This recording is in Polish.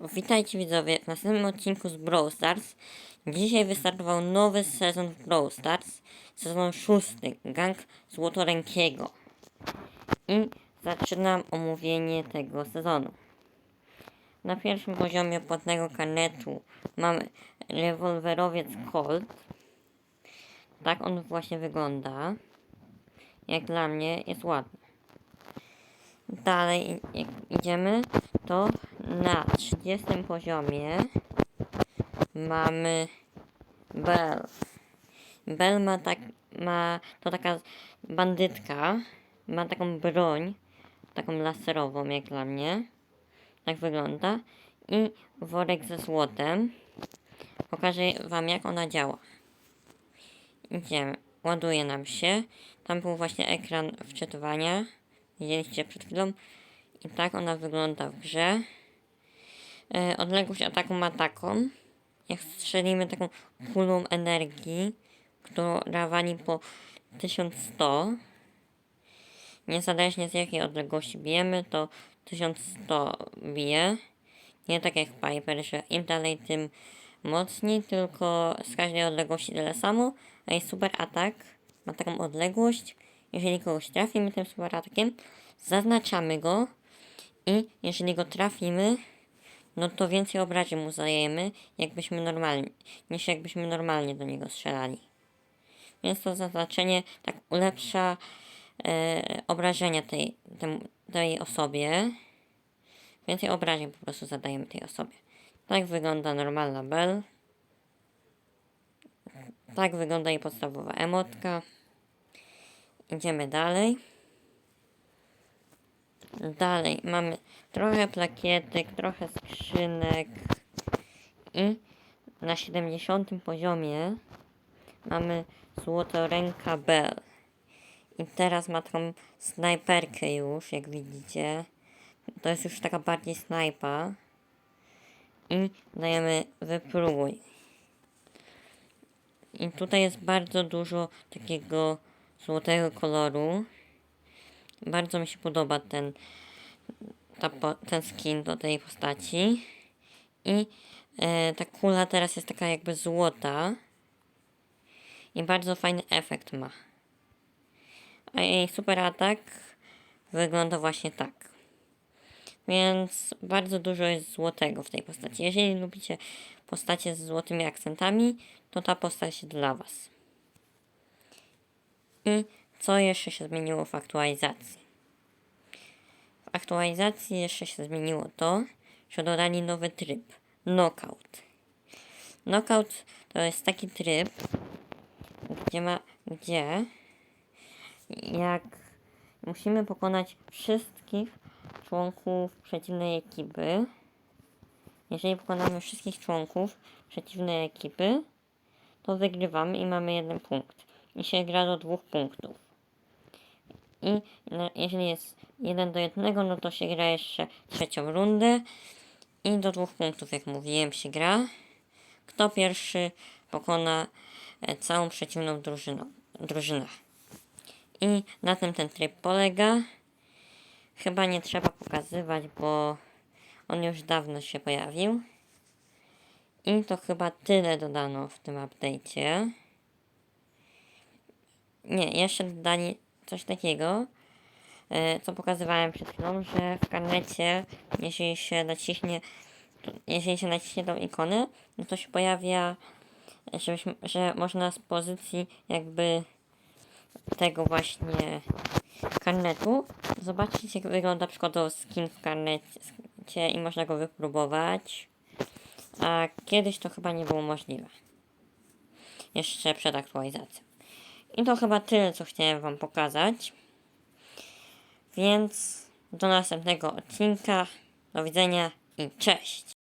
Witajcie widzowie w następnym odcinku z Brawl Stars. Dzisiaj wystartował nowy sezon w Brawl Stars, sezon szósty, Gang Złotorękiego. I zaczynam omówienie tego sezonu. Na pierwszym poziomie płatnego karnetu mamy rewolwerowiec Colt. Tak on właśnie wygląda. Jak dla mnie jest ładny. Dalej idziemy, to na 30 poziomie mamy Bell. Bell ma tak, ma, to taka bandytka, ma taką broń, taką laserową jak dla mnie. Tak wygląda. I worek ze złotem. Pokażę wam jak ona działa. Idziemy. Ładuje nam się. Tam był właśnie ekran wczytywania. Widzieliście przed chwilą. I tak ona wygląda w grze. E, odległość ataku ma taką. Jak strzelimy taką kulą energii, która wali po 1100, niezależnie z jakiej odległości bijemy, to 1100 bije. Nie tak jak Piper, że im dalej, tym mocniej, tylko z każdej odległości tyle samo. A jej super atak ma taką odległość. Jeżeli kogoś trafimy tym super atakiem, zaznaczamy go i jeżeli go trafimy, no to więcej obrażeń mu zajemy, jakbyśmy normalnie, niż jakbyśmy normalnie do niego strzelali. Więc to zaznaczenie tak ulepsza e, obrażenia tej, tem, tej osobie. Więcej obrażeń po prostu zadajemy tej osobie. Tak wygląda normalna Bell. Tak wygląda jej podstawowa emotka. Idziemy dalej. Dalej mamy trochę plakietek, trochę skrzynek i na 70 poziomie mamy złotoręka Bell. I teraz ma taką snajperkę już, jak widzicie. To jest już taka bardziej snajpa. I dajemy wypróbuj. I tutaj jest bardzo dużo takiego złotego koloru. Bardzo mi się podoba ten, ta, ten skin do tej postaci. I e, ta kula teraz jest taka jakby złota. I bardzo fajny efekt ma. A jej super atak wygląda właśnie tak. Więc bardzo dużo jest złotego w tej postaci. Jeżeli lubicie postacie z złotymi akcentami, to ta postać jest dla Was. I co jeszcze się zmieniło w aktualizacji? W aktualizacji jeszcze się zmieniło to, że dodali nowy tryb Knockout. Knockout to jest taki tryb, gdzie ma, gdzie jak musimy pokonać wszystkich członków przeciwnej ekipy. Jeżeli pokonamy wszystkich członków przeciwnej ekipy, to wygrywamy i mamy jeden punkt. I się gra do dwóch punktów. I no, jeżeli jest jeden do jednego, no to się gra jeszcze trzecią rundę. I do dwóch punktów, jak mówiłem, się gra. Kto pierwszy pokona e, całą przeciwną drużyną, drużynę. I na tym ten tryb polega. Chyba nie trzeba pokazywać, bo on już dawno się pojawił. I to chyba tyle dodano w tym update'cie. Nie, jeszcze dodali coś takiego, e, co pokazywałem przed chwilą, że w karnecie, jeżeli się naciśnie, jeżeli się naciśnie tą ikonę, no to się pojawia, żebyśmy, że można z pozycji jakby tego właśnie karnetu zobaczyć jak wygląda przykładowo skin w karnecie i można go wypróbować. A kiedyś to chyba nie było możliwe. Jeszcze przed aktualizacją. I to chyba tyle, co chciałem Wam pokazać. Więc do następnego odcinka. Do widzenia i cześć!